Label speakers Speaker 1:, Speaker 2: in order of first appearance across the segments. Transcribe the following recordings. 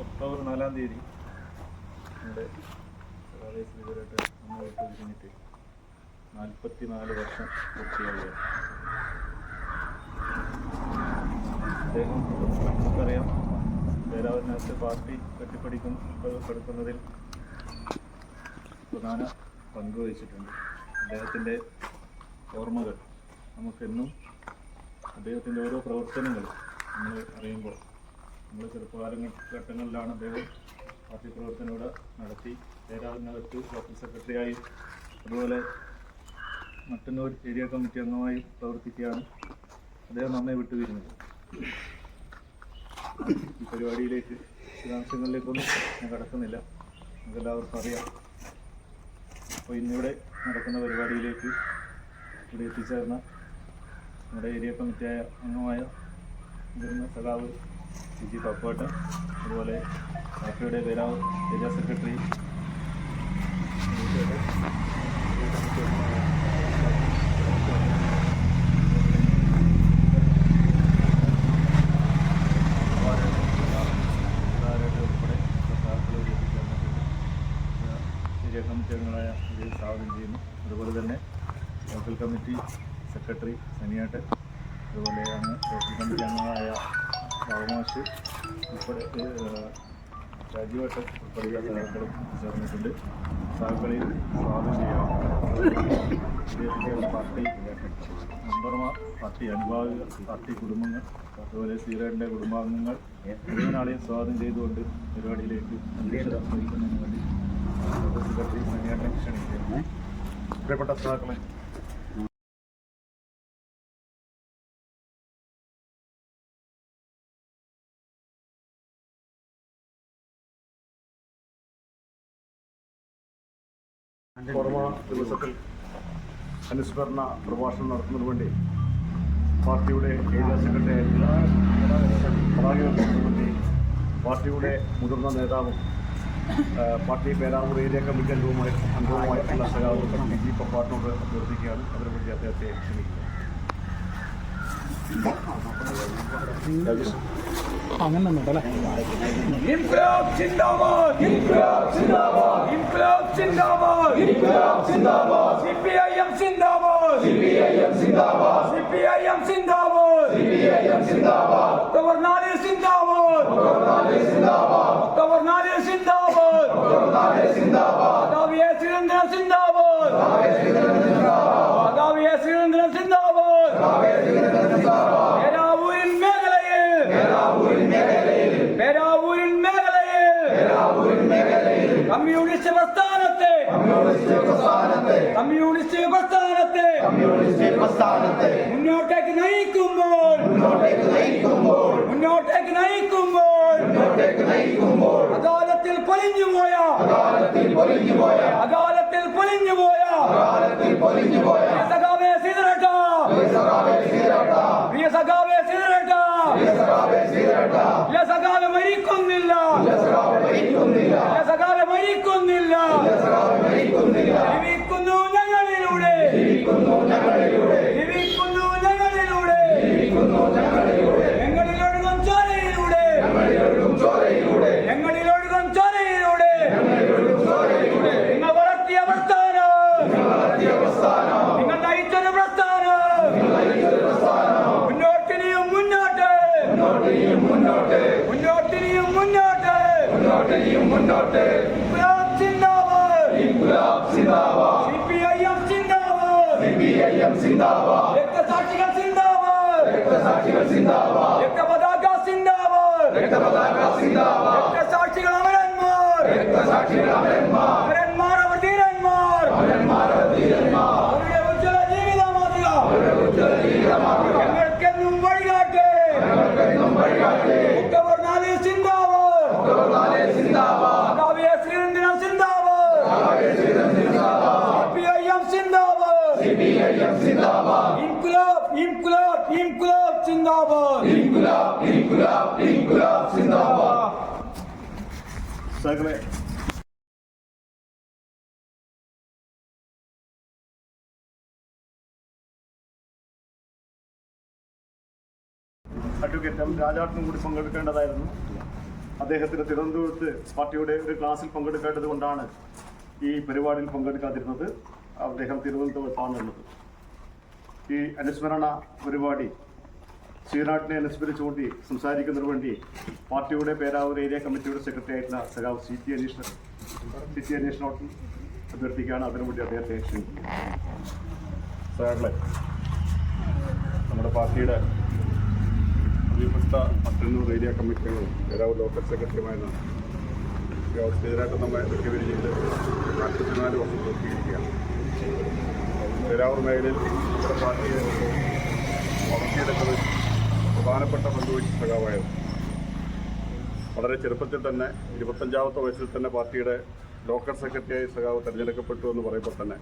Speaker 1: October നാലാം തീയതി നമ്മുടെ നാല് വർഷം പൂർത്തിയാവുക അദ്ദേഹം നമുക്കറിയാം പേരാവരിനകത്ത് പാർട്ടി കെട്ടിപ്പടിക്കും പെടുക്കുന്നതിൽ പ്രധാന പങ്ക് വഹിച്ചിട്ടുണ്ട്. അദ്ദേഹത്തിന്റെ ഓർമ്മകൾ. നമുക്കെന്നും അദ്ദേഹത്തിന്റെ ഓരോ പ്രവർത്തനങ്ങളും നമ്മൾ അറിയുമ്പോൾ നമ്മൾ ചെറുപ്പകാല ഘട്ടങ്ങളിലാണ് അദ്ദേഹം പാർട്ടി പ്രവർത്തനം ഇവിടെ നടത്തി. പേരാവിനകത്ത് ലോക്കൽ സെക്രട്ടറിയായി അതുപോലെ മട്ടന്നൂർ ഏരിയ കമ്മിറ്റി അംഗമായി പ്രവർത്തിക്കുകയാണ് അദ്ദേഹം നമ്മെ വിട്ടുപിരിഞ്ഞത്. ഈ പരിപാടിയിലേക്ക് വിശദാംശങ്ങളിലേക്കൊന്നും ഞാൻ കടക്കുന്നില്ല. നമുക്കെല്ലാവർക്കും അറിയാം. അപ്പോൾ ഇന്നിവിടെ നടക്കുന്ന പരിപാടിയിലേക്ക് ഇവിടെ എത്തിച്ചേർന്ന നമ്മുടെ ഏരിയ കമ്മിറ്റിയായ അംഗമായ മുതിർന്ന സഖാവ് സി ജി പപ്പേട്ടൻ അതുപോലെ പാർട്ടിയുടെ പേരാവ് ഏരിയ സെക്രട്ടറി ഉൾപ്പെടെ സഖാക്കൾ എത്തിച്ചേർന്നിട്ടുണ്ട് ഏരിയ കമ്മിറ്റി അംഗങ്ങളായ ഇതിൽ സ്വാഗതം ചെയ്യുന്നു അതുപോലെ തന്നെ ലോക്കൽ കമ്മിറ്റി സെക്രട്ടറി സനിയാട്ട് അതുപോലെ ആണ് ലോക്കൽ കമ്മിറ്റി അംഗങ്ങളായ ബാബുമാഷ് ഉൾപ്പെടെ രാജീവട്ടൻ ഉൾപ്പെടെയുള്ള സഹാക്കളും ചേർന്നിട്ടുണ്ട്. സഹാക്കളിൽ സ്വാഗതം ചെയ്യാം പാർട്ടി മെമ്പർമാർ പാർട്ടി അനുഭാവികൾ പാർട്ടി കുടുംബങ്ങൾ അതുപോലെ സീറയുടെ കുടുംബാംഗങ്ങൾ മുഴുവനാളെയും സ്വാഗതം ചെയ്തുകൊണ്ട് പരിപാടിയിലേക്ക് അധ്യക്ഷത വഹിക്കുന്നതിന് വേണ്ടി സെക്രട്ടറി സനിയാട്ടൻ ക്ഷണിക്കുന്നു. പ്രിയപ്പെട്ട സഹാക്കളെ
Speaker 2: ഓർമ്മ ദിവസത്തിൽ അനുസ്മരണ പ്രഭാഷണം നടത്തുന്നതിന് വേണ്ടി പാർട്ടിയുടെ ഏരിയ സെക്രട്ടറി വേണ്ടി പാർട്ടിയുടെ മുതിർന്ന നേതാവും പാർട്ടി പേരാവൂർ ഏരിയ കമ്മിറ്റി അംഗവുമായി അംഗവുമായിട്ടുള്ള സഖാവ് പി ജി പപ്പാട്ടിനോട് അഭ്യർത്ഥിക്കുകയാണ്. അതിനുവേണ്ടി അദ്ദേഹത്തെ ക്ഷണിക്കുക
Speaker 3: ഇൻക്ലാബ് സിന്ദാബാദ് ഇൻക്ലാബ് സിന്ദാബാദ് ഇൻക്ലാബ് സിന്ദാബാദ് ഇൻക്ലാബ് സിന്ദാബാദ് സിപിഐഎം സിന്ദാബാദ് സിപിഐഎം സിന്ദാബാദ് സിപിഐഎം സിന്ദാബാദ് സിപിഐഎം സിന്ദാബാദ് ഒക്ടോബർ നാല് സിന്ദാബാദ് ഒക്ടോബർ നാല് സിന്ദാബാദ് ഒക്ടോബർ നാല് സിന്ദാബാദ് കാവ്യ സുരേന്ദ്രൻ സിന്ദാബാദ് കാവ്യ സുരേന്ദ്രൻ സിന്ദാബാദ് കാവ്യ സുരേന്ദ്രൻ സിന്ദാബാദ് കാവ്യ സുരേന്ദ്രൻ സിന്ദാബാദ് പേരാവൂരിൻ മേഖലയിൽ പേരാവൂരിൻ മേഖലയിൽ പേരാവൂരിൻ മേഖലയിൽ പേരാവൂരിൻ മേഖലയിൽ കമ്മ്യൂണിസ്റ്റ് പ്രസ്ഥാനത്തെ കമ്മ്യൂണിസ്റ്റ് പ്രസ്ഥാനത്തെ മുന്നോട്ടേക്ക് നയിക്കുമ്പോൾ. മുന്നോട്ടേക്ക് നയിക്കുമ്പോൾ. നയിക്കുമ്പോൾ മുന്നോട്ടേക്ക് നയിക്കുമ്പോൾ അകാലത്തിൽ അകാലത്തിൽ പൊലിഞ്ഞുപോയ അകാലത്തിൽ പൊലിഞ്ഞുപോയ അകാലത്തിൽ പൊലിഞ്ഞുപോയ സഖാവേ സീതരട്ട. സഖാവേ സീതരട്ട. പ്രിയ സഖാവേ സീതരട്ട ലസകാവെ മരിക്കുന്നില്ല ലസകാവെ മരിക്കുന്നില്ല. ജീവിക്കുന്നു ഞങ്ങളിലൂടെ. ജീവിക്കുന്നു ഞങ്ങളിലൂടെ. നിങ്ങൾ പ്രസ്ഥാനം. നിങ്ങൾ പ്രസ്ഥാനം. മുന്നോട്ട്. മുന്നോട്ട്. ഇൻക്ലാബ് സിന്ദാബാദ് മുന്നോട്ട് രക്തസാക്ഷികൾ സിന്ദാബാദ് രക്തപതാക സിന്ദാബാദ് രക്തസാക്ഷികൾ അമരന്മാർ. അമരന്മാർ.
Speaker 2: അഡ്വക്കേറ്റ് എം രാജാട്ടിനും കൂടി പങ്കെടുക്കേണ്ടതായിരുന്നു. അദ്ദേഹത്തിന് തിരുവനന്തപുരത്ത് പാർട്ടിയുടെ ഒരു ക്ലാസ്സിൽ പങ്കെടുക്കേണ്ടത് കൊണ്ടാണ് ഈ പരിപാടിയിൽ പങ്കെടുക്കാതിരുന്നത്. അദ്ദേഹം ഈ അനുസ്മരണ പരിപാടി ശ്രീനാട്ടിനെ അനുസ്മരിച്ചുകൊണ്ട് സംസാരിക്കുന്നതിന് വേണ്ടി പാർട്ടിയുടെ പേരാവൂർ ഏരിയ കമ്മിറ്റിയുടെ സെക്രട്ടറി ആയിട്ടുള്ള സഖാവ് C T Aneesh C T അനീഷിനോട്ട് അഭ്യർത്ഥിക്കുകയാണ്. അതിനുവേണ്ടി അദ്ദേഹത്തെ
Speaker 4: ക്ഷണിക്കുന്നത് നമ്മുടെ പാർട്ടിയുടെ പ്രിയപ്പെട്ട ഏരിയ കമ്മിറ്റി പേരാവൂർ ലോക്കൽ സെക്രട്ടറിയുമായിരുന്നു സ്ഥിരമായിട്ട് നമ്മെ റിക്കവറി ചെയ്ത് നാൽപ്പത്തിനാല് വർഷം പൂർത്തീകരിക്കുകയാണ് പേരാവൂർ മേഖലയിൽ ഇവിടെ പാർട്ടിയെ വളർത്തിയെടുക്കുന്നത് പ്രധാനപ്പെട്ട പങ്കുവഹിച്ച സഖാവായിരുന്നു വളരെ ചെറുപ്പത്തിൽ തന്നെ ഇരുപത്തഞ്ചാമത്തെ വയസ്സിൽ തന്നെ പാർട്ടിയുടെ ലോക്കൽ സെക്രട്ടറിയായി സഖാവ് തിരഞ്ഞെടുക്കപ്പെട്ടു എന്ന് പറയുമ്പോൾ തന്നെ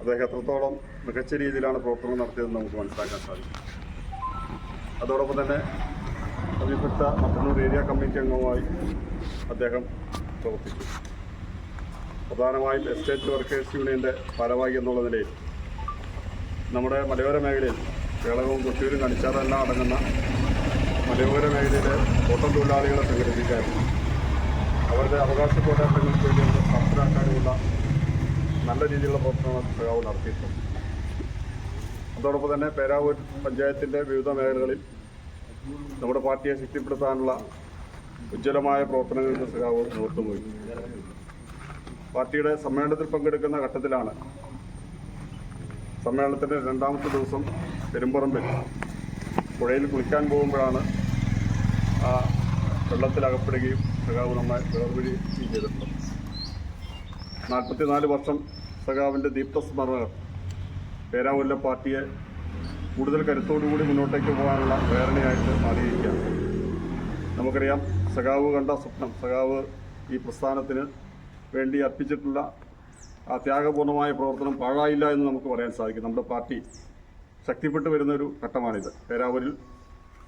Speaker 4: അദ്ദേഹം എത്രത്തോളം മികച്ച രീതിയിലാണ് പ്രവർത്തനം നടത്തിയതെന്ന് നമുക്ക് മനസ്സിലാക്കാൻ സാധിക്കും. അതോടൊപ്പം തന്നെ അഭിപ്പെട്ട മട്ടന്നൂർ ഏരിയ കമ്മിറ്റി അംഗമായി അദ്ദേഹം പ്രവർത്തിച്ചു. പ്രധാനമായും എസ്റ്റേറ്റ് വർക്കേഴ്സ് യൂണിയന്റെ ഭാരവാഹി എന്നുള്ള നിലയിൽ നമ്മുടെ മലയോര മേഖലയിൽ കേളകവും കൊട്ടിയൂരും കണിച്ചാറെല്ലാം അടങ്ങുന്ന മലയോര മേഖലയിലെ തോട്ടം തൊഴിലാളികളെ സംഘടിപ്പിക്കാനും അവരുടെ അവകാശ പോരാട്ടങ്ങൾക്ക് വേണ്ടി അവരെ നല്ല രീതിയിലുള്ള പ്രവർത്തനമാണ് സഖാവ് നടത്തിയിട്ടുണ്ട്. അതോടൊപ്പം തന്നെ പേരാവൂർ പഞ്ചായത്തിന്റെ വിവിധ മേഖലകളിൽ നമ്മുടെ പാർട്ടിയെ ശക്തിപ്പെടുത്താനുള്ള ഉജ്ജ്വലമായ പ്രവർത്തനങ്ങൾക്ക് സഖാവ് വഹിച്ചു. പാർട്ടിയുടെ സമ്മേളനത്തിൽ പങ്കെടുക്കുന്ന ഘട്ടത്തിലാണ് സമ്മേളനത്തിന്റെ രണ്ടാമത്തെ ദിവസം പെരുമ്പറമ്പിൽ പുഴയിൽ കുളിക്കാൻ പോകുമ്പോഴാണ് ആ വെള്ളത്തിലകപ്പെടുകയും സഖാവ് നമ്മെ വേർപിടി ചെയ്തിട്ടുണ്ട് നാൽപ്പത്തിനാല് വർഷം സഖാവിന്റെ ദീപ്തസ്മരണകൾ പേരാവൂരിലെ പാർട്ടിയെ കൂടുതൽ കരുത്തോടുകൂടി മുന്നോട്ടേക്ക് പോകാനുള്ള പ്രേരണയായിട്ട് മാറിയിരിക്കുകയാണ്. നമുക്കറിയാം സഖാവ് കണ്ട സ്വപ്നം സഖാവ് ഈ പ്രസ്ഥാനത്തിന് വേണ്ടി അർപ്പിച്ചിട്ടുള്ള ആ ത്യാഗപൂർണമായ പ്രവർത്തനം പാഴായില്ല എന്ന് നമുക്ക് പറയാൻ സാധിക്കും. നമ്മുടെ പാർട്ടി ശക്തിപ്പെട്ടു വരുന്ന ഒരു ഘട്ടമാണിത്. പേരാവൂരിൽ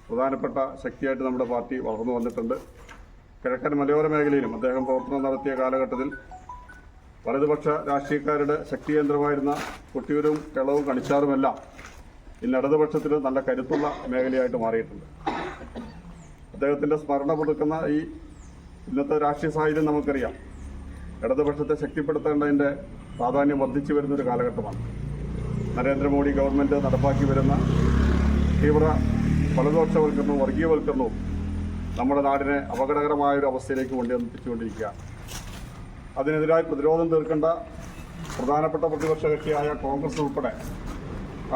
Speaker 4: പ്രധാനപ്പെട്ട ശക്തിയായിട്ട് നമ്മുടെ പാർട്ടി വളർന്നു വന്നിട്ടുണ്ട്. കിഴക്കൻ മലയോര മേഖലയിലും അദ്ദേഹം പ്രവർത്തനം നടത്തിയ കാലഘട്ടത്തിൽ വലതുപക്ഷ രാഷ്ട്രീയക്കാരുടെ ശക്തി കേന്ദ്രമായിരുന്ന കൊട്ടിയൂരും കേളവും കണിച്ചാറുമെല്ലാം ഇന്ന് ഇടതുപക്ഷത്തിന് നല്ല കരുത്തുള്ള മേഖലയായിട്ട് മാറിയിട്ടുണ്ട്. അദ്ദേഹത്തിന്റെ സ്മരണ പുതുക്കുന്ന ഈ ഇന്നത്തെ രാഷ്ട്രീയ സാഹചര്യം നമുക്കറിയാം. ഇടതുപക്ഷത്തെ ശക്തിപ്പെടുത്തേണ്ടതിന്റെ പ്രാധാന്യം വർദ്ധിച്ചു വരുന്ന ഒരു കാലഘട്ടമാണ്. നരേന്ദ്രമോദി ഗവൺമെന്റ് നടപ്പാക്കി വരുന്ന തീവ്ര ഫലദോഷവൽക്കരണവും വർഗീയവൽക്കരണവും നമ്മുടെ നാടിനെ അപകടകരമായ ഒരു അവസ്ഥയിലേക്ക് കൊണ്ടുവന്നിപ്പിച്ചുകൊണ്ടിരിക്കുകയാണ് അതിനെതിരായി പ്രതിരോധം തീർക്കേണ്ട പ്രധാനപ്പെട്ട പ്രതിപക്ഷ കക്ഷിയായ കോൺഗ്രസ് ഉൾപ്പെടെ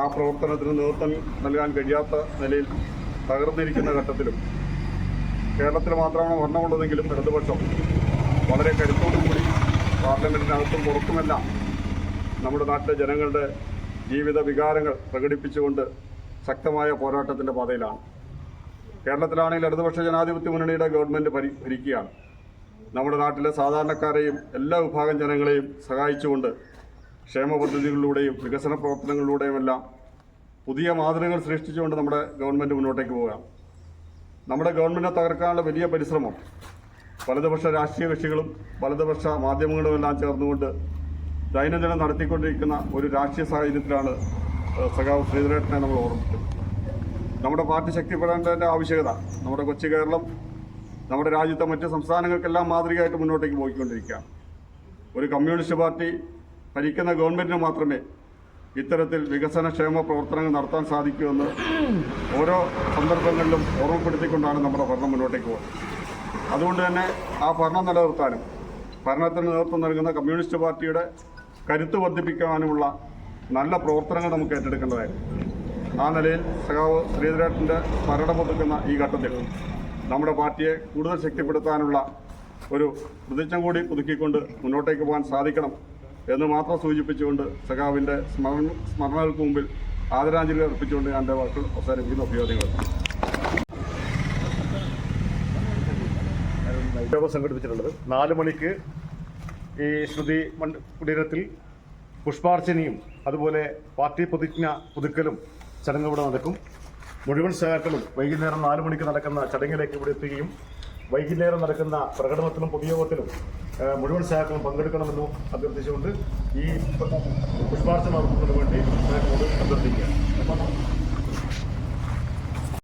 Speaker 4: ആ പ്രവർത്തനത്തിന് നേതൃത്വം നൽകാൻ കഴിയാത്ത നിലയിൽ തകർന്നിരിക്കുന്ന ഘട്ടത്തിലും കേരളത്തിൽ മാത്രമാണ് ഭരണമുള്ളതെങ്കിലും ഇടതുപക്ഷം വളരെ കരുത്തോടുകൂടി പാർലമെന്റിനകത്തും പുറത്തുമെല്ലാം നമ്മുടെ നാട്ടിലെ ജനങ്ങളുടെ ജീവിത വികാരങ്ങൾ പ്രകടിപ്പിച്ചുകൊണ്ട് ശക്തമായ പോരാട്ടത്തിന്റെ പാതയിലാണ്. കേരളത്തിലാണെങ്കിൽ ഇടതുപക്ഷ ജനാധിപത്യ മുന്നണിയുടെ ഗവൺമെന്റ് ഭരി ഭരിക്കുകയാണ്. നമ്മുടെ നാട്ടിലെ സാധാരണക്കാരെയും എല്ലാ വിഭാഗം ജനങ്ങളെയും സഹായിച്ചുകൊണ്ട് ക്ഷേമ പദ്ധതികളിലൂടെയും വികസന പ്രവർത്തനങ്ങളിലൂടെയുമെല്ലാം പുതിയ മാതൃകകൾ സൃഷ്ടിച്ചുകൊണ്ട് നമ്മുടെ ഗവൺമെന്റ് മുന്നോട്ടേക്ക് പോവുകയാണ്. നമ്മുടെ ഗവൺമെന്റിനെ തകർക്കാനുള്ള വലിയ പരിശ്രമം വലതുപക്ഷ രാഷ്ട്രീയ കക്ഷികളും വലതുപക്ഷ മാധ്യമങ്ങളും എല്ലാം ചേർന്നുകൊണ്ട് ദൈനംദിനം നടത്തിക്കൊണ്ടിരിക്കുന്ന ഒരു രാഷ്ട്രീയ സാഹചര്യത്തിലാണ് സഖാവ് ശ്രീധരേട്ടനെ നമ്മൾ ഓർമ്മിക്കുന്നത് നമ്മുടെ പാർട്ടി ശക്തിപ്പെടേണ്ടതിന്റെ ആവശ്യകത നമ്മുടെ കൊച്ചു കേരളം നമ്മുടെ രാജ്യത്തെ മറ്റ് സംസ്ഥാനങ്ങൾക്കെല്ലാം മാതൃകയായിട്ട് മുന്നോട്ടേക്ക് പോയിക്കൊണ്ടിരിക്കുകയാണ്. ഒരു കമ്മ്യൂണിസ്റ്റ് പാർട്ടി ഭരിക്കുന്ന ഗവൺമെന്റിന് മാത്രമേ ഇത്തരത്തിൽ വികസന ക്ഷേമ പ്രവർത്തനങ്ങൾ നടത്താൻ സാധിക്കുമെന്ന് ഓരോ സന്ദർഭങ്ങളിലും ഓർമ്മപ്പെടുത്തിക്കൊണ്ടാണ് നമ്മുടെ ഭരണം മുന്നോട്ടേക്ക് പോകുന്നത് അതുകൊണ്ട് തന്നെ ആ ഭരണം നിലനിർത്താനും ഭരണത്തിന് നേതൃത്വം നൽകുന്ന കമ്മ്യൂണിസ്റ്റ് പാർട്ടിയുടെ കരുത്ത് വർദ്ധിപ്പിക്കാനുമുള്ള നല്ല പ്രവർത്തനങ്ങൾ നമുക്ക് ഏറ്റെടുക്കേണ്ടതായിരുന്നു. ആ നിലയിൽ സഖാവ് ശ്രീധരേട്ടന്റെ സ്മരണ ഈ ഘട്ടത്തിൽ നമ്മുടെ പാർട്ടിയെ കൂടുതൽ ശക്തിപ്പെടുത്താനുള്ള ഒരു പ്രതിജ്ഞ കൂടി പുതുക്കിക്കൊണ്ട് മുന്നോട്ടേക്ക് പോകാൻ സാധിക്കണം എന്ന് മാത്രം സൂചിപ്പിച്ചുകൊണ്ട് സഖാവിന്റെ സ്മരണ സ്മരണകൾക്ക് മുമ്പിൽ ആദരാഞ്ജലി അർപ്പിച്ചുകൊണ്ട് എന്റെ വാക്കുകൾ അവസാനിപ്പിക്കുന്ന. അഭിവാദ്യങ്ങൾ.
Speaker 2: യോഗം സംഘടിപ്പിച്ചിട്ടുള്ളത്. നാല് മണിക്ക് ഈ ശ്രുതി കുടീരത്തിൽ പുഷ്പാർച്ചനയും അതുപോലെ പാർട്ടി പ്രതിജ്ഞ പുതുക്കലും ചടങ്ങ് ഇവിടെ നടക്കും. മുഴുവൻ സഹാക്കളും വൈകുന്നേരം നാല് മണിക്ക് നടക്കുന്ന ചടങ്ങിലേക്ക് ഇവിടെ എത്തുകയും വൈകുന്നേരം നടക്കുന്ന പ്രകടനത്തിലും പൊതുയോഗത്തിലും മുഴുവൻ സഹാക്കളും പങ്കെടുക്കണമെന്നും അഭ്യർത്ഥിച്ചുകൊണ്ട് ഈ പുഷ്പാർച്ചന നടത്തുന്നതിന് വേണ്ടി സഹാക്കളോട് അഭ്യർത്ഥിക്കുക